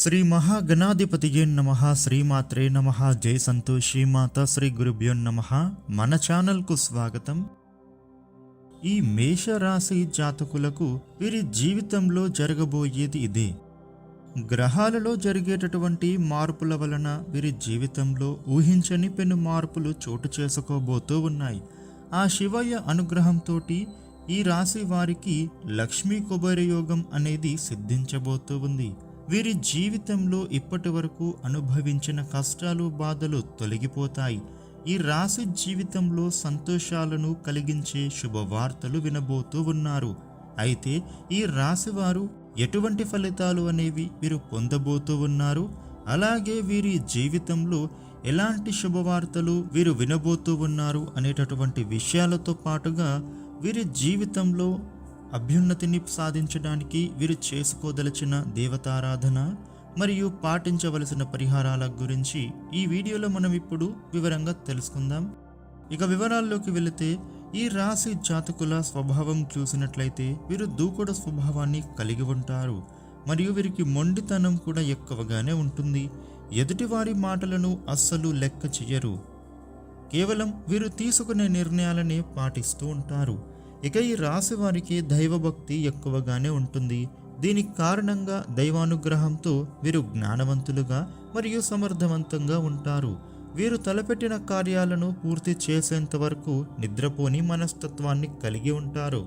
శ్రీ మహాగణాధిపతియే నమ శ్రీమాత్రే నమ జై సంతోషి మాత శ్రీ గురుభ్యో నమ. మన ఛానల్కు స్వాగతం. ఈ మేషరాశి జాతకులకు వీరి జీవితంలో జరగబోయేది ఇదే. గ్రహాలలో జరిగేటటువంటి మార్పుల వలన వీరి జీవితంలో ఊహించని పెను మార్పులు చోటు చేసుకోబోతూ ఉన్నాయి. ఆ శివయ్య అనుగ్రహంతోటి ఈ రాశి వారికి లక్ష్మీ కుబేర యోగం అనేది సిద్ధించబోతూ ఉంది. వీరి జీవితంలో ఇప్పటి వరకు అనుభవించిన కష్టాలు బాధలు తొలగిపోతాయి. ఈ రాశి జీవితంలో సంతోషాలను కలిగించే శుభవార్తలు వినబోతూ ఉన్నారు. అయితే ఈ రాశి వారు ఎటువంటి ఫలితాలు అనేవి వీరు పొందబోతూ ఉన్నారు? అలాగే వీరి జీవితంలో ఎలాంటి శుభవార్తలు వీరు వినబోతూ ఉన్నారు అనేటటువంటి విషయాలతో పాటుగా వీరి జీవితంలో అభ్యున్నతిని సాధించడానికి వీరు చేసుకోదలిచిన దేవతారాధన మరియు పాటించవలసిన పరిహారాల గురించి ఈ వీడియోలో మనం ఇప్పుడు వివరంగా తెలుసుకుందాం. ఇక వివరాల్లోకి వెళితే ఈ రాశి జాతకుల స్వభావం చూసినట్లయితే వీరు దూకుడు స్వభావాన్ని కలిగి ఉంటారు. మరియు వీరికి మొండితనం కూడా ఎక్కువగానే ఉంటుంది. ఎదుటివారి మాటలను అస్సలు లెక్క చెయ్యరు. కేవలం వీరు తీసుకునే నిర్ణయాలనే పాటిస్తూ ఉంటారు. ఇక ఈ రాశి వారికి దైవభక్తి ఎక్కువగానే ఉంటుంది. దీనికి కారణంగా దైవానుగ్రహంతో వీరు జ్ఞానవంతులుగా మరియు సమర్థవంతంగా ఉంటారు. వీరు తలపెట్టిన కార్యాలను పూర్తి చేసేంత వరకు నిద్రపోని మనస్తత్వాన్ని కలిగి ఉంటారు.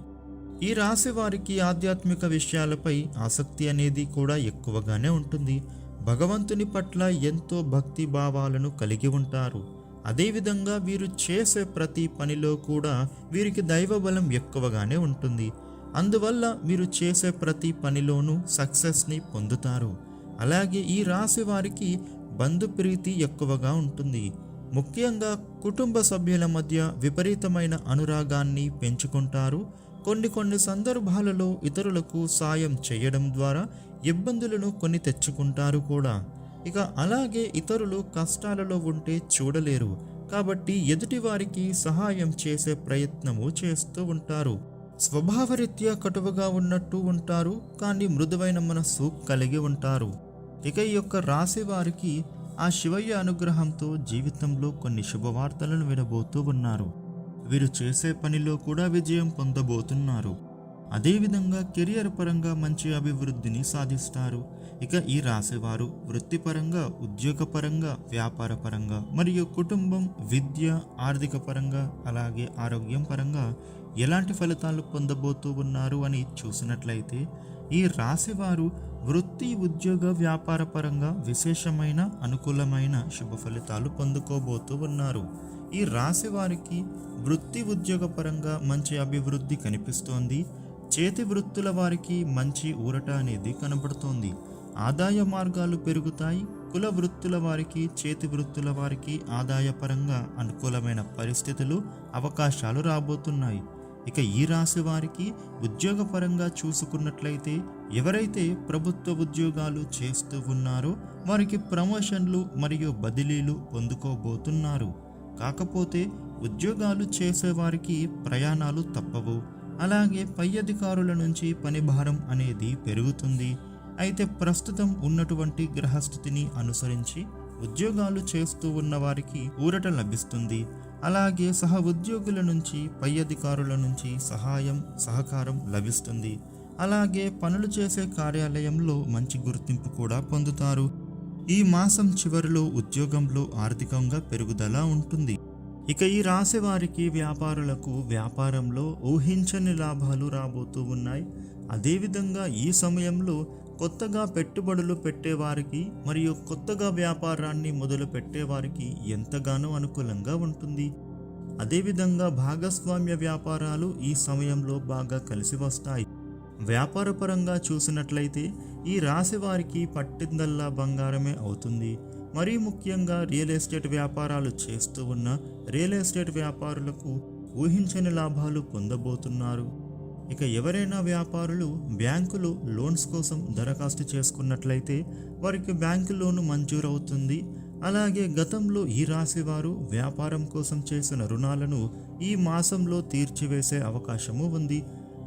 ఈ రాశి వారికి ఆధ్యాత్మిక విషయాలపై ఆసక్తి అనేది కూడా ఎక్కువగానే ఉంటుంది. భగవంతుని పట్ల ఎంతో భక్తి భావాలను కలిగి ఉంటారు. అదేవిధంగా వీరు చేసే ప్రతి పనిలో కూడా వీరికి దైవబలం ఎక్కువగానే ఉంటుంది. అందువల్ల మీరు చేసే ప్రతి పనిలోనూ సక్సెస్ని పొందుతారు. అలాగే ఈ రాశి వారికి బంధుప్రీతి ఎక్కువగా ఉంటుంది. ముఖ్యంగా కుటుంబ సభ్యుల మధ్య విపరీతమైన అనురాగాన్ని పెంచుకుంటారు. కొన్ని కొన్ని సందర్భాలలో ఇతరులకు సాయం చేయడం ద్వారా ఇబ్బందులను కొని తెచ్చుకుంటారు కూడా. ఇక అలాగే ఇతరులు కష్టాలలో ఉంటే చూడలేరు. కాబట్టి ఎదుటివారికి సహాయం చేసే ప్రయత్నము చేస్తూ ఉంటారు. స్వభావరీత్యా కటువుగా ఉన్నట్టు ఉంటారు కానీ మృదువైన మనస్సు కలిగి ఉంటారు. ఇక ఈ యొక్క రాశి వారికి ఆ శివయ్య అనుగ్రహంతో జీవితంలో కొన్ని శుభవార్తలను వినబోతూ ఉన్నారు. వీరు చేసే పనిలో కూడా విజయం పొందబోతున్నారు. అదేవిధంగా కెరియర్ పరంగా మంచి అభివృద్ధిని సాధిస్తారు. ఇక ఈ రాశివారు వృత్తిపరంగా ఉద్యోగపరంగా వ్యాపార పరంగా మరియు కుటుంబం విద్య ఆర్థిక పరంగా అలాగే ఆరోగ్యం పరంగా ఎలాంటి ఫలితాలు పొందబోతూ ఉన్నారు అని చూసినట్లయితే ఈ రాశివారు వృత్తి ఉద్యోగ వ్యాపార పరంగా విశేషమైన అనుకూలమైన శుభ ఫలితాలు పొందుకోబోతూ ఉన్నారు. ఈ రాశి వారికి వృత్తి ఉద్యోగ పరంగా మంచి అభివృద్ధి కనిపిస్తోంది. చేతి వృత్తుల వారికి మంచి ఊరట అనేది కనబడుతోంది. ఆదాయ మార్గాలు పెరుగుతాయి. కుల వృత్తుల వారికి చేతి వృత్తుల వారికి ఆదాయపరంగా అనుకూలమైన పరిస్థితులు అవకాశాలు రాబోతున్నాయి. ఇక ఈ రాశి వారికి ఉద్యోగపరంగా చూసుకున్నట్లయితే ఎవరైతే ప్రభుత్వ ఉద్యోగాలు చేస్తూ ఉన్నారో వారికి ప్రమోషన్లు మరియు బదిలీలు పొందుకోబోతున్నారు. కాకపోతే ఉద్యోగాలు చేసేవారికి ప్రయాణాలు తప్పవు. అలాగే పై అధికారుల నుంచి పని భారం అనేది పెరుగుతుంది. అయితే ప్రస్తుతం ఉన్నటువంటి గ్రహస్థితిని అనుసరించి ఉద్యోగాలు చేస్తూ ఉన్న వారికి ఊరట లభిస్తుంది. అలాగే సహ ఉద్యోగుల నుంచి పై అధికారుల నుంచి సహాయం సహకారం లభిస్తుంది. అలాగే పనులు చేసే కార్యాలయంలో మంచి గుర్తింపు కూడా పొందుతారు. ఈ మాసం చివరిలో ఉద్యోగంలో ఆర్థికంగా పెరుగుదల ఉంటుంది. ఇక ఈ రాశి వారికి వ్యాపారులకు వ్యాపారంలో ఊహించని లాభాలు రాబోతూ ఉన్నాయి. అదేవిధంగా ఈ సమయంలో కొత్తగా పెట్టుబడులు పెట్టేవారికి మరియు కొత్తగా వ్యాపారాన్ని మొదలు పెట్టేవారికి ఎంతగానో అనుకూలంగా ఉంటుంది. అదేవిధంగా భాగస్వామ్య వ్యాపారాలు ఈ సమయంలో బాగా కలిసి వస్తాయి. వ్యాపారపరంగా చూసినట్లయితే ఈ రాశి వారికి పట్టిందల్లా బంగారమే అవుతుంది. మరీ ముఖ్యంగా రియల్ ఎస్టేట్ వ్యాపారాలు చేస్తూ ఉన్న రియల్ ఎస్టేట్ వ్యాపారులకు ఊహించని లాభాలు పొందబోతున్నారు. ఇక ఎవరైనా వ్యాపారులు బ్యాంకులు లోన్స్ కోసం దరఖాస్తు చేసుకున్నట్లయితే వారికి బ్యాంకు లోను మంజూరవుతుంది. అలాగే గతంలో ఈ రాశి వారు వ్యాపారం కోసం చేసిన రుణాలను ఈ మాసంలో తీర్చివేసే అవకాశము ఉంది.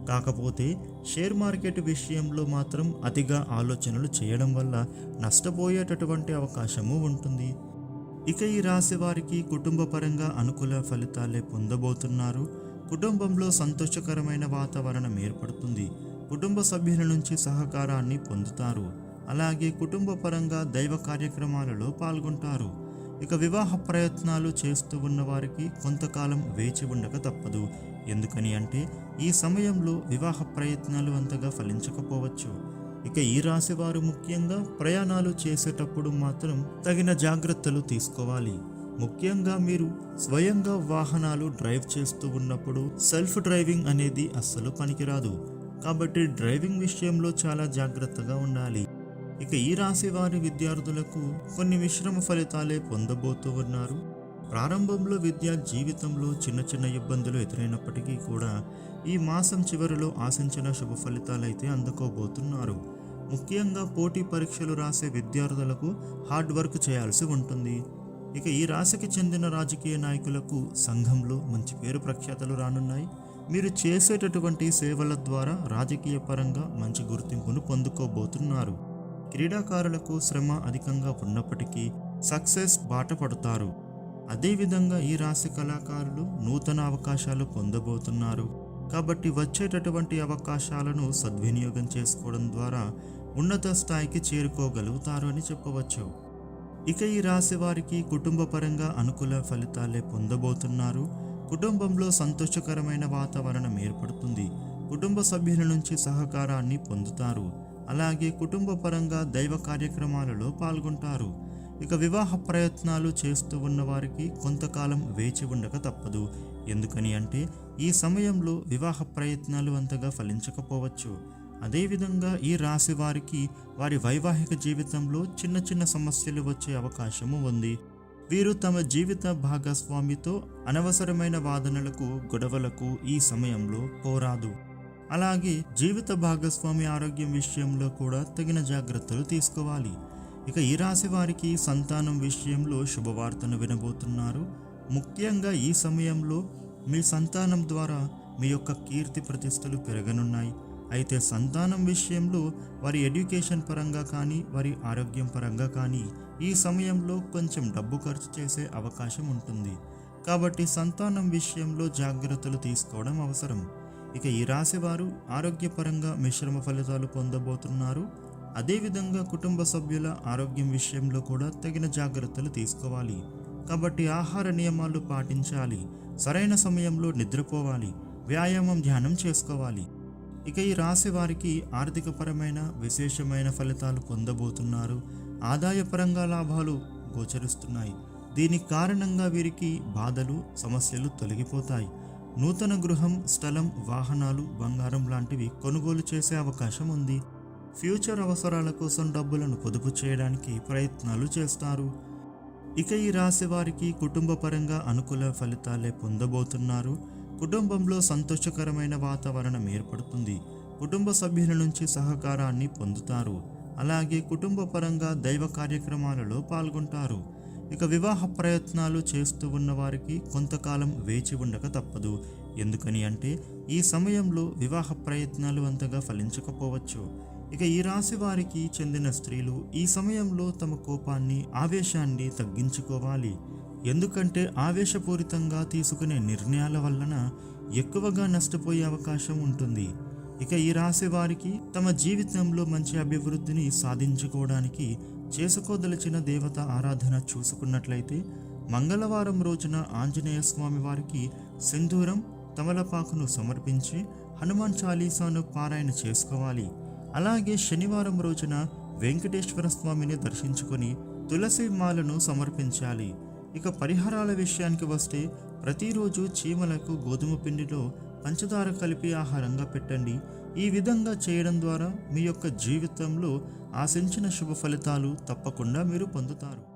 కాకపోతే షేర్ మార్కెట్ విషయంలో మాత్రం అతిగా ఆలోచనలు చేయడం వల్ల నష్టపోయేటటువంటి అవకాశము ఉంటుంది. ఇక ఈ రాశి వారికి కుటుంబ పరంగా అనుకూల ఫలితాలే పొందబోతున్నారు. కుటుంబంలో సంతోషకరమైన వాతావరణం ఏర్పడుతుంది. కుటుంబ సభ్యుల నుంచి సహకారాన్ని పొందుతారు. అలాగే కుటుంబ పరంగా దైవ కార్యక్రమాలలో పాల్గొంటారు. ఇక వివాహ ప్రయత్నాలు చేస్తూ ఉన్న వారికి కొంతకాలం వేచి ఉండక తప్పదు. ఎందుకని అంటే ఈ సమయంలో వివాహ ప్రయత్నాలు అంతగా ఫలించకపోవచ్చు. ఇక ఈ రాశి వారు ముఖ్యంగా ప్రయాణాలు చేసేటప్పుడు మాత్రం తగిన జాగ్రత్తలు తీసుకోవాలి. ముఖ్యంగా మీరు స్వయంగా వాహనాలు డ్రైవ్ చేస్తూ ఉన్నప్పుడు సెల్ఫ్ డ్రైవింగ్ అనేది అస్సలు పనికిరాదు. కాబట్టి డ్రైవింగ్ విషయంలో చాలా జాగ్రత్తగా ఉండాలి. ఇక ఈ రాశి వారి విద్యార్థులకు కొన్ని మిశ్రమ ఫలితాలే పొందబోతూ ఉన్నారు. ప్రారంభంలో విద్య జీవితంలో చిన్న చిన్న ఇబ్బందులు ఎదురైనప్పటికీ కూడా ఈ మాసం చివరిలో ఆశించిన శుభ ఫలితాలైతే అందుకోబోతున్నారు. ముఖ్యంగా పోటీ పరీక్షలు రాసే విద్యార్థులకు హార్డ్ వర్క్ చేయాల్సి ఉంటుంది. ఇక ఈ రాశికి చెందిన రాజకీయ నాయకులకు సంఘంలో మంచి పేరు ప్రఖ్యాతలు రానున్నాయి. మీరు చేసేటటువంటి సేవల ద్వారా రాజకీయ పరంగా మంచి గుర్తింపును పొందుకోబోతున్నారు. క్రీడాకారులకు శ్రమ అధికంగా ఉన్నప్పటికీ సక్సెస్ బాట పడతారు. అదేవిధంగా ఈ రాశి కళాకారులు నూతన అవకాశాలు పొందబోతున్నారు. కాబట్టి వచ్చేటటువంటి అవకాశాలను సద్వినియోగం చేసుకోవడం ద్వారా ఉన్నత స్థాయికి చేరుకోగలుగుతారు అని చెప్పవచ్చు. ఇక ఈ రాశి వారికి కుటుంబ పరంగా అనుకూల ఫలితాలే పొందబోతున్నారు. కుటుంబంలో సంతోషకరమైన వాతావరణం ఏర్పడుతుంది. కుటుంబ సభ్యుల నుంచి సహకారాన్ని పొందుతారు. అలాగే కుటుంబ పరంగా దైవ కార్యక్రమాలలో పాల్గొంటారు. ఇక వివాహ ప్రయత్నాలు చేస్తూ ఉన్న వారికి కొంతకాలం వేచి ఉండక తప్పదు. ఎందుకని అంటే ఈ సమయంలో వివాహ ప్రయత్నాలు అంతగా ఫలించకపోవచ్చు. అదేవిధంగా ఈ రాశి వారికి వారి వైవాహిక జీవితంలో చిన్న చిన్న సమస్యలు వచ్చే అవకాశము ఉంది. వీరు తమ జీవిత భాగస్వామితో అనవసరమైన వాదనలకు గొడవలకు ఈ సమయంలో పోరాదు. అలాగే జీవిత భాగస్వామి ఆరోగ్యం విషయంలో కూడా తగిన జాగ్రత్తలు తీసుకోవాలి. ఇక ఈ రాశి వారికి సంతానం విషయంలో శుభవార్తను వినబోతున్నారు. ముఖ్యంగా ఈ సమయంలో మీ సంతానం ద్వారా మీ యొక్క కీర్తి ప్రతిష్టలు పెరగనున్నాయి. అయితే సంతానం విషయంలో వారి ఎడ్యుకేషన్ పరంగా కానీ వారి ఆరోగ్యం పరంగా కానీ ఈ సమయంలో కొంచెం డబ్బు ఖర్చు చేసే అవకాశం ఉంటుంది. కాబట్టి సంతానం విషయంలో జాగ్రత్తలు తీసుకోవడం అవసరం. ఇక ఈ రాశి వారు ఆరోగ్యపరంగా మిశ్రమ ఫలితాలు పొందబోతున్నారు. అదేవిధంగా కుటుంబ సభ్యుల ఆరోగ్యం విషయంలో కూడా తగిన జాగ్రత్తలు తీసుకోవాలి. కాబట్టి ఆహార నియమాలు పాటించాలి. సరైన సమయంలో నిద్రపోవాలి. వ్యాయామం ధ్యానం చేసుకోవాలి. ఇక ఈ రాశి వారికి ఆర్థికపరమైన విశేషమైన ఫలితాలు పొందబోతున్నారు. ఆదాయపరంగా లాభాలు గోచరిస్తున్నాయి. దీనికి కారణంగా వీరికి బాధలు సమస్యలు తొలగిపోతాయి. నూతన గృహం స్థలం వాహనాలు బంగారం లాంటివి కొనుగోలు చేసే అవకాశం ఉంది. ఫ్యూచర్ అవసరాల కోసం డబ్బులను పొదుపు చేయడానికి ప్రయత్నాలు చేస్తారు. ఇక ఈ రాశి వారికి కుటుంబ పరంగా అనుకూల ఫలితాలే పొందబోతున్నారు. కుటుంబంలో సంతోషకరమైన వాతావరణం ఏర్పడుతుంది. కుటుంబ సభ్యుల నుంచి సహకారాన్ని పొందుతారు. అలాగే కుటుంబ పరంగా దైవ కార్యక్రమాలలో పాల్గొంటారు. ఇక వివాహ ప్రయత్నాలు చేస్తూ ఉన్న వారికి కొంతకాలం వేచి ఉండక తప్పదు. ఎందుకని అంటే ఈ సమయంలో వివాహ ప్రయత్నాలు అంతగా ఫలించకపోవచ్చు. ఇక ఈ రాశి వారికి చెందిన స్త్రీలు ఈ సమయంలో తమ కోపాన్ని ఆవేశాన్ని తగ్గించుకోవాలి. ఎందుకంటే ఆవేశపూరితంగా తీసుకునే నిర్ణయాల వలన ఎక్కువగా నష్టపోయే అవకాశం ఉంటుంది. ఇక ఈ రాశి వారికి తమ జీవితంలో మంచి అభివృద్ధిని సాధించుకోవడానికి చేసుకోదలిచిన దేవత ఆరాధన చూసుకున్నట్లయితే మంగళవారం రోజున ఆంజనేయ స్వామి వారికి సింధూరం తమలపాకును సమర్పించి హనుమాన్ చాలీసాను పారాయణ చేసుకోవాలి. అలాగే శనివారం రోజున వెంకటేశ్వర స్వామిని దర్శించుకొని తులసి మాలను సమర్పించాలి. ఇక పరిహారాల విషయానికి వస్తే ప్రతిరోజు చీమలకు గోధుమ పిండిలో పంచదార కలిపి ఆహారంగా పెట్టండి. ఈ విధంగా చేయడం ద్వారా మీ యొక్క జీవితంలో ఆశించిన శుభ ఫలితాలు తప్పకుండా మీరు పొందుతారు.